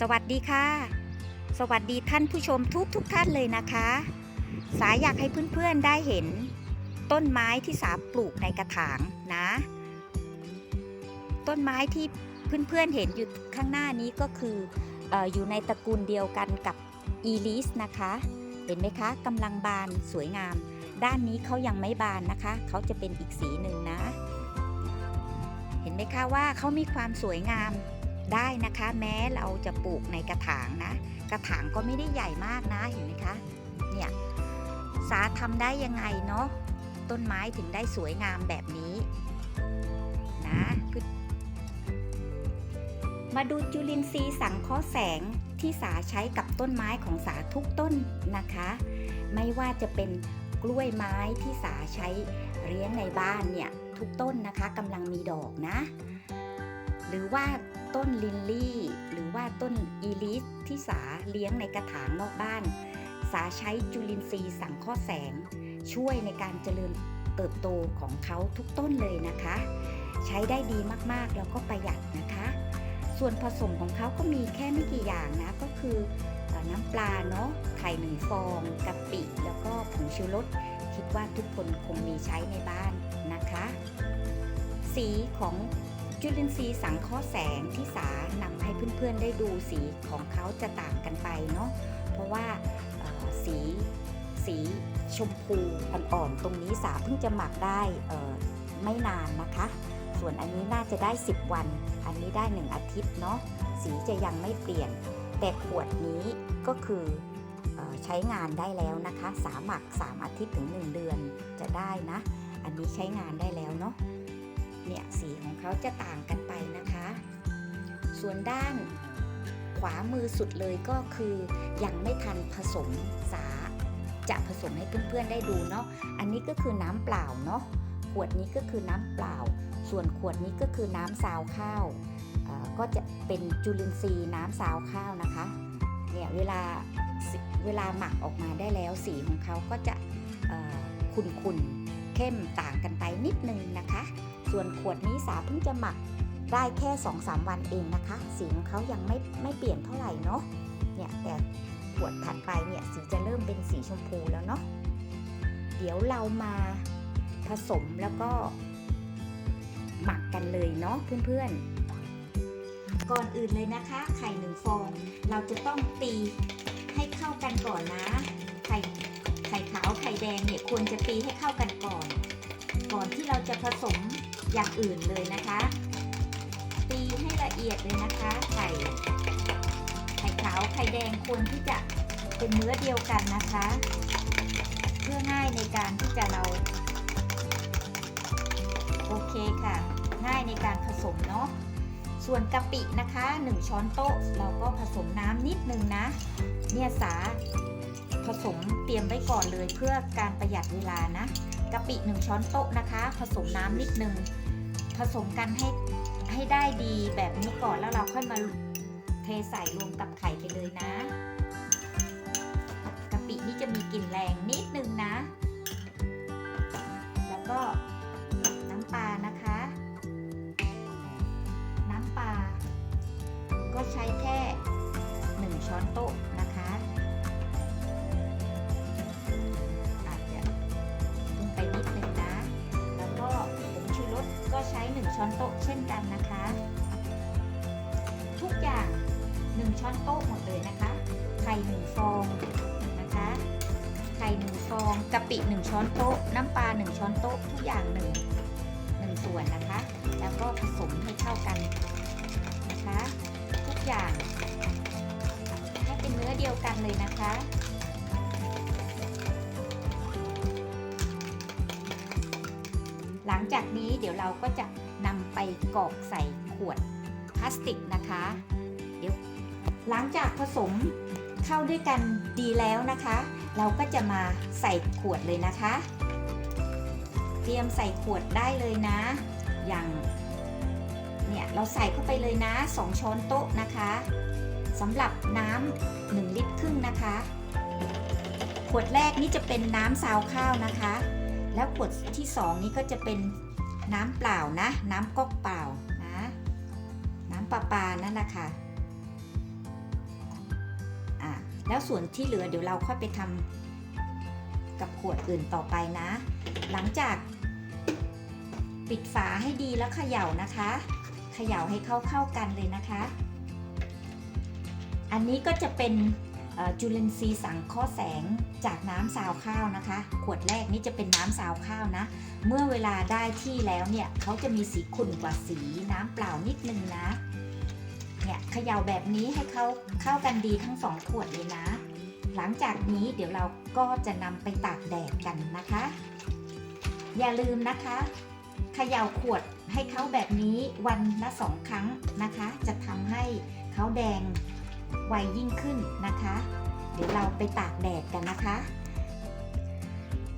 สวัสดีค่ะ สวัสดีท่านผู้ชมทุกทุกท่านเลยนะคะ สาอยากให้เพื่อนๆได้เห็น ต้นไม้ที่สาปลูกในกระถางนะ ต้นไม้ที่เพื่อนๆเห็นอยู่ข้างหน้านี้ก็คืออออยู่ในตระกูลเดียวกันกับอีลิสนะคะ เห็นไหมคะกำลังบานสวยงาม ด้านนี้เขายังไม่บานนะคะ เขาจะเป็นอีกสีหนึ่งนะ เห็นไหมคะว่าเขามีความสวยงาม ได้นะคะ แม้เราจะปลูกในกระถางนะ กระถางก็ไม่ได้ใหญ่มากนะเห็นไหมคะเนี่ยสาทำได้ยังไงเนาะต้นไม้ถึงได้สวยงามแบบนี้นะมาดูจุลินทรีย์สังเคราะห์แสงที่สาใช้กับต้นไม้ของสาทุกต้นนะคะ ไม่ว่าจะเป็นกล้วยไม้ที่สาใช้เลี้ยงในบ้านเนี่ยทุกต้นนะคะกำลังมีดอกนะ หรือว่าต้นลินลี่ หรือว่าต้นอีลิสที่สาเลี้ยงในกระถางนอกบ้าน สาใช้จุลินทรีย์สังเคราะห์แสง ช่วยในการเจริญเติบโตของเขาทุกต้นเลยนะคะ ใช้ได้ดีมากๆแล้วก็ประหยัดนะคะ ส่วนผสมของเขาก็มีแค่ไม่กี่อย่างนะก็คืออน้ำปลาเนาะไข่หนึ่งฟองกะปิ แล้วก็ผงชูรสคิดว่าทุกคนคงมีใช้ในบ้านนะคะ สีของ จุลินทรีย์สังเคราะห์แสงที่สานำให้เพื่อนๆได้ดูสีของเขาจะต่างกันไปเนาะเพราะว่าสีสีชมพูอ่อนๆตรงนี้สาเพิ่งจะหมักได้ไม่นานนะคะ ส่วนอันนี้น่าจะได้ 10 วัน อันนี้ได้ 1 อาทิตย์เนาะสีจะยังไม่เปลี่ยน แต่ขวดนี้ก็คือเออใช้งานได้แล้วนะคะ สาหมัก 3 อาทิตย์ถึง 1 เดือนจะได้นะ อันนี้ใช้งานได้แล้วเนาะ เนี่ยสีของเขาจะต่างกันไปนะคะ ส่วนด้านขวามือสุดเลยก็คือยังไม่ทันผสมสา จะผสมให้เพื่อนๆได้ดูเนาะอันนี้ก็คือน้ำเปล่าเนาะขวดนี้ก็คือน้ำเปล่า ส่วนขวดนี้ก็คือน้ำซาวข้าวก็จะเป็นจุลินทรีย์น้ำซาวข้าวนะคะเนี่ยเวลาเวลาหมักออกมาได้แล้วสีของเขาก็จะขุ่นๆเข้มต่างกันไปนิดนึงนะคะ ส่วนขวดนี้สาเพิ่งจะหมักได้แค่ 2-3 วันเองนะคะ สีของเขายังไม่ไม่เปลี่ยนเท่าไหร่เนาะเนี่ยแต่ขวดถัดไปเนี่ยสีจะเริ่มเป็นสีชมพูแล้วเนาะเดี๋ยวเรามาผสมแล้วก็หมักกันเลยเนาะเพื่อนๆ ก่อนอื่นเลยนะคะ ไข่หนึ่งฟอง เราจะต้องตีให้เข้ากันก่อนนะ ไข่ไข่ขาวไข่แดงเนี่ยควรจะตีให้เข้ากันก่อน ก่อนที่เราจะผสม อย่างอื่นเลยนะคะ ตีให้ละเอียดเลยนะคะไข่ไข่ขาวไข่แดงควรที่จะเป็นเนื้อเดียวกันนะคะ เพื่อง่ายในการที่จะเราโอเคค่ะ ง่ายในการผสมเนาะส่วนกะปินะคะ 1 ช้อนโต๊ะเราก็ผสมน้ำนิดนึงนะ เนี่ยสาผสมเตรียมไว้ก่อนเลยเพื่อการประหยัดเวลานะกะปิ 1 ช้อนโต๊ะนะคะ ผสมน้ำนิดนึง ผสมกันให้ให้ได้ดีแบบนี้ก่อนแล้วเราค่อยมาเทใส่รวมกับไข่ไปเลยนะกะปินี่จะมีกลิ่นแรงนิดนึงนะ แล้วก็น้ำปลานะคะ น้ำปลาก็ใช้แค่ 1 ช้อนโต๊ะ ช้อนโต๊ะเช่นกันนะคะ ทุกอย่าง 1 ช้อนโต๊ะหมดเลยนะคะ ไข่1ฟองนะคะ ไข่1ฟองกะปิ 1 ช้อนโต๊ะ น้ำปลา 1 ช้อนโต๊ะทุกอย่าง1 1ส่วนนะคะ แล้วก็ผสมให้เข้ากันนะคะ ทุกอย่างให้เป็นเนื้อเดียวกันเลยนะคะหลังจากนี้เดี๋ยวเราก็จะ กรอกใส่ขวดพลาสติกนะคะ เดี๋ยวหลังจากผสมเข้าด้วยกันดีแล้วนะคะ เราก็จะมาใส่ขวดเลยนะคะ เตรียมใส่ขวดได้เลยนะ อย่างเนี่ยเราใส่เข้าไปเลยนะ 2 ช้อนโต๊ะนะคะสำหรับน้ำ1ลิตรครึ่งนะคะ ขวดแรกนี่จะเป็นน้ำซาวข้าวนะคะ แล้วขวดที่ 2 นี้ก็จะเป็น น้ำเปล่านะ น้ำก๊อกเปล่านะ น้ำประปานั่นแหละค่ะ แล้วส่วนที่เหลือเดี๋ยวเราค่อยไปทำกับขวดอื่นต่อไปนะ หลังจากปิดฝาให้ดีแล้วเขย่านะคะ เขย่าให้เข้าเข้ากันเลยนะคะ อันนี้ก็จะเป็น จุลินทรีย์สังเคราะห์แสงจากน้ำซาวข้าวนะคะ ขวดแรกนี้จะเป็นน้ำซาวข้าวนะ เมื่อเวลาได้ที่แล้วเนี่ยเขาจะมีสีขุ่นกว่าสีน้ำเปล่านิดนึงนะเนี่ยเขย่าแบบนี้ให้เขาเข้ากันดีทั้งสองขวดเลยนะ หลังจากนี้เดี๋ยวเราก็จะนำไปตากแดดกันนะคะ อย่าลืมนะคะเขย่าขวดให้เขาแบบนี้วันละสองครั้งนะคะ จะทำให้เขาแดง ไวยิ่งขึ้นนะคะ เดี๋ยวเราไปตากแดดกันนะคะ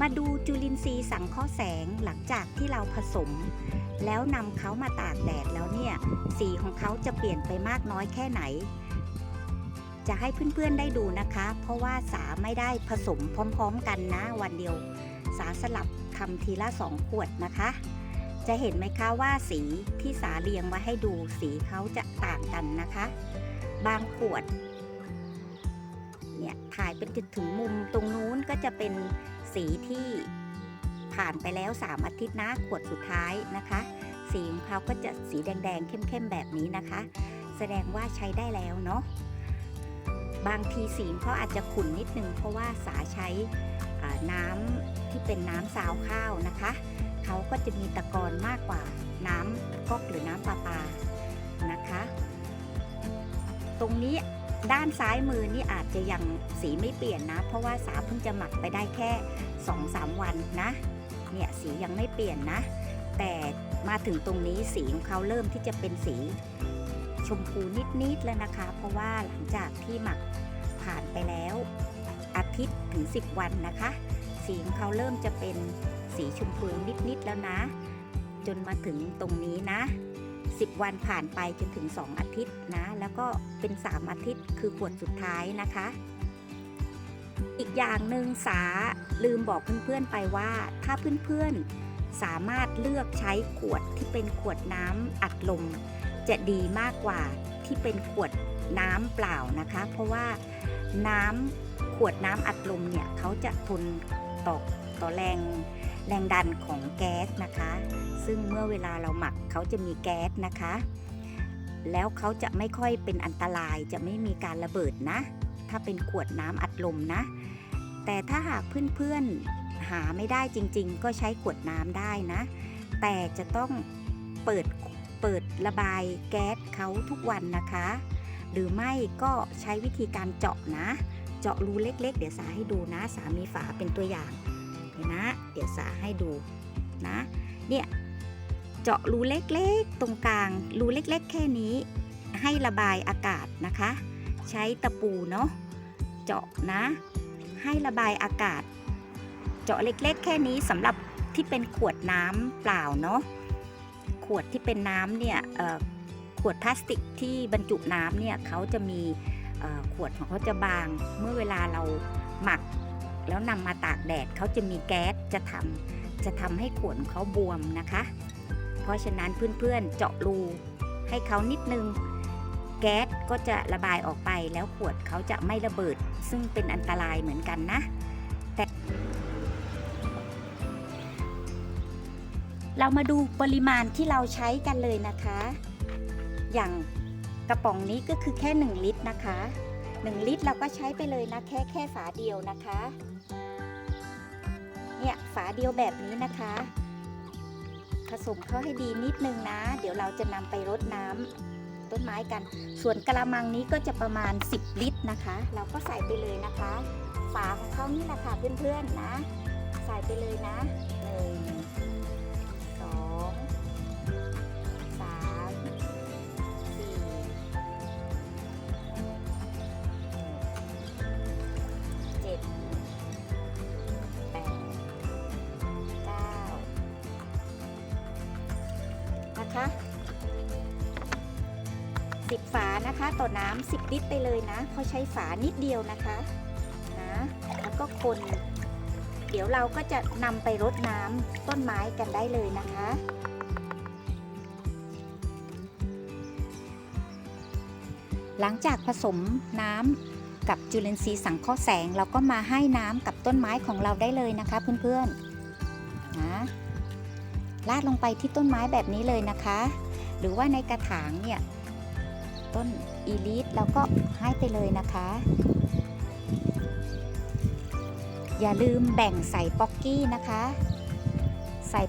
มาดูจุลินทรีย์สังเคราะห์แสงหลังจากที่เราผสม แล้วนำเขามาตากแดดแล้วเนี่ย สีของเขาจะเปลี่ยนไปมากน้อยแค่ไหน จะให้เพื่อนๆได้ดูนะคะ เพราะว่าสาไม่ได้ผสมพร้อมๆกันนะวันเดียว สาสลับทำทีละสองขวดนะคะจะเห็นไหมคะว่าสีที่สาเรียงไว้ให้ดูสีเขาจะต่างกันนะคะ บางขวด เนี่ยถ่ายเป็นจุดถึงมุมตรงนู้นก็จะเป็นสีที่ผ่านไปแล้ว 3 อาทิตย์นะขวดสุดท้ายนะคะ สีของเขาก็จะสีแดงๆเข้มๆแบบนี้นะคะ แสดงว่าใช้ได้แล้วเนาะบางทีสีเขาอาจจะขุ่นนิดนึง เพราะว่าสาใช้น้ำที่เป็นน้ำซาวข้าวนะคะเขาก็จะมีตะกอนมากกว่าน้ำก๊อกหรือน้ำประปานะคะ ตรงนี้ด้านซ้ายมือนี่อาจจะยังสีไม่เปลี่ยนนะ เพราะว่าสาเพิ่งจะหมักไปได้แค่ 2-3 วันนะเนี่ยสียังไม่เปลี่ยนนะ แต่มาถึงตรงนี้สีของเขาเริ่มที่จะเป็นสีชมพูนิดๆแล้วนะคะ เพราะว่าหลังจากที่หมักผ่านไปแล้ว อาทิตย์ถึง 10 วันนะคะ สีของเขาเริ่มจะเป็นสีชมพูนิดๆแล้วนะ จนมาถึงตรงนี้นะ 10 วันผ่านไปจนถึง 2 อาทิตย์นะ แล้วก็เป็น 3 อาทิตย์คือขวดสุดท้ายนะคะ อีกอย่างหนึ่งสาลืมบอกเพื่อนๆไปว่า ถ้าเพื่อนๆสามารถเลือกใช้ขวดที่เป็นขวดน้ำอัดลมจะดีมากกว่าที่เป็นขวดน้ำเปล่านะคะ เพราะว่าน้ำขวดน้ำอัดลมเนี่ยเขาจะทนต่อต่อแรง แรงดันของแก๊สนะคะ ซึ่งเมื่อเวลาเราหมักเขาจะมีแก๊สนะคะ แล้วเขาจะไม่ค่อยเป็นอันตรายจะไม่มีการระเบิดนะ ถ้าเป็นขวดน้ำอัดลมนะ แต่ถ้าหากเพื่อนๆหาไม่ได้จริง ๆ ก็ใช้ขวดน้ำได้นะ แต่จะต้องเปิดเปิดระบายแก๊สเขาทุกวันนะคะ หรือไม่ก็ใช้วิธีการเจาะนะ เจาะรูเล็กๆ เดี๋ยวสาให้ดูนะ สามีฝาเป็นตัวอย่างเห็นนะ เดี๋ยวสาให้ดูนะ เนี่ยเจาะรูเล็กๆ ตรงกลางรูเล็กๆ แค่นี้ ให้ระบายอากาศนะคะ ใช้ตะปูเนาะเจาะนะ ให้ระบายอากาศ เจาะเล็กๆ แค่นี้สำหรับที่เป็นขวดน้ำเปล่าเนาะขวดที่เป็นน้ำเนี่ยขวดพลาสติกที่บรรจุน้ำเนี่ยเขาจะมีขวดของเขาจะบางเมื่อเวลาเราหมัก แล้วนำมาตากแดดเขาจะมีแก๊สจะทำจะทำให้ขวดเขาบวมนะคะ เพราะฉะนั้นเพื่อนๆเจาะรูให้เขานิดนึง แก๊สก็จะระบายออกไปแล้วขวดเขาจะไม่ระเบิด ซึ่งเป็นอันตรายเหมือนกันนะแต่เรามาดูปริมาณที่เราใช้กันเลยนะคะ อย่างกระป๋องนี้ก็คือแค่ 1 ลิตรนะคะ 1 ลิตรเราก็ใช้ไปเลยนะแค่แค่ฝาเดียวนะคะ เนี่ยฝาเดียวแบบนี้นะคะ ผสมเข้าให้ดีนิดนึงนะ เดี๋ยวเราจะนำไปรดน้ำต้นไม้กัน ส่วนกระมังนี้ก็จะประมาณ 10 ลิตรนะคะ เราก็ใส่ไปเลยนะคะ ฝาของเขานี่แหละค่ะเพื่อนๆนะ ใส่ไปเลยนะ นะคะสิบฝานะคะต่อน้ำสิบลิตรไปเลยนะเพราะใช้ฝานิดเดียวนะคะนะแล้วก็คน เดี๋ยวเราก็จะนำไปรดน้ำต้นไม้กันได้เลยนะคะหลังจากผสมน้กับจุลินทรีย์สังเคราะห์แสง เราก็มาให้น้ำกับต้นไม้ของเราได้เลยนะคะเพื่อนๆ ลาดลงไปที่ต้นไม้แบบนี้เลยนะคะ หรือว่าในกระถางเนี่ยต้นอีลิทเราก็ให้ไปเลยนะคะ อย่าลืมแบ่งใส่ป๊อกกี้นะคะ ใส่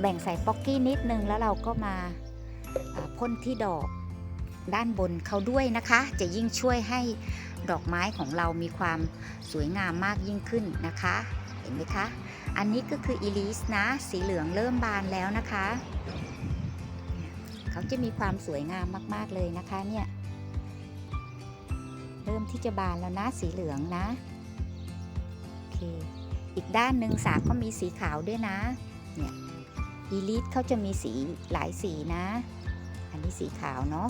แบ่งใส่ป๊อกกี้นิดนึงแล้วเราก็มาพ่นที่ดอกด้านบนเขาด้วยนะคะ จะยิ่งช่วยให้ดอกไม้ของเรามีความสวยงามมากยิ่งขึ้นนะคะ นไหมคะ อันนี้ก็คืออีลิสนะ สีเหลืองเริ่มบานแล้วนะคะ เขาจะมีความสวยงามมาก ๆ เลยนะคะเนี่ย เริ่มที่จะบานแล้วนะ สีเหลืองนะ โอเค อีกด้านหนึ่งสาก็มีสีขาวด้วยนะ เนี่ย อีลิทเขาจะมีสีหลายสีนะ อันนี้สีขาวเนาะ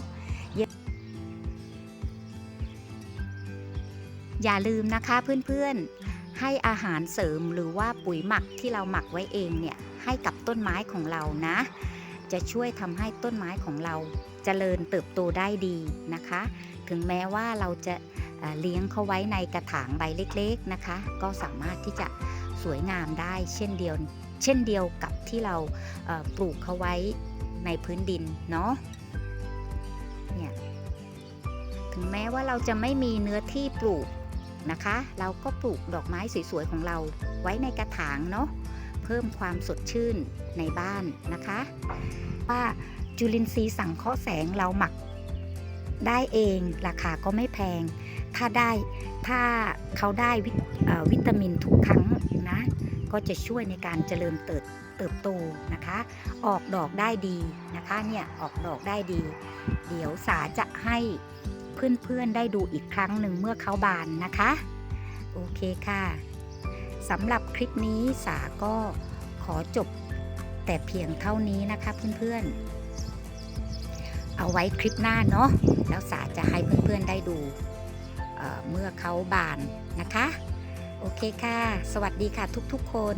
อย่าลืมนะคะเพื่อนๆ ให้อาหารเสริมหรือว่าปุ๋ยหมักที่เราหมักไว้เองเนี่ยให้กับต้นไม้ของเรานะ จะช่วยทำให้ต้นไม้ของเราเจริญเติบโตได้ดีนะคะ ถึงแม้ว่าเราจะเลี้ยงเขาไว้ในกระถางใบเล็กๆนะคะ ก็สามารถที่จะสวยงามได้เช่นเดียว เช่นเดียวกับที่เราปลูกเขาไว้ในพื้นดินเนาะเนี่ยถึงแม้ว่าเราจะไม่มีเนื้อที่ปลูก นะคะ เราก็ปลูกดอกไม้สวยๆของเราไว้ในกระถางเนาะเพิ่มความสดชื่นในบ้านนะคะ ว่าจุลินทรีย์สังเคราะห์แสงเราหมักได้เองราคาก็ไม่แพง ถ้าได้ถ้าเขาได้วิเอ่อวิตามินทุกครั้งนะ ก็จะช่วยในการเจริญเติบเติบโตนะคะ ออกดอกได้ดีนะคะเนี่ยออกดอกได้ดี เดี๋ยวสาจะให้ เพื่อนๆได้ดูอีกครั้งหนึ่งเมื่อเขาบานนะคะ โอเคค่ะสำหรับคลิปนี้สาก็ขอจบแต่เพียงเท่านี้นะคะเพื่อนๆ เอาไว้คลิปหน้าเนาะแล้วสาจะให้เพื่อนๆได้ดูเเมื่อเขาบานนะคะ โอเคค่ะ สวัสดีค่ะทุกๆคน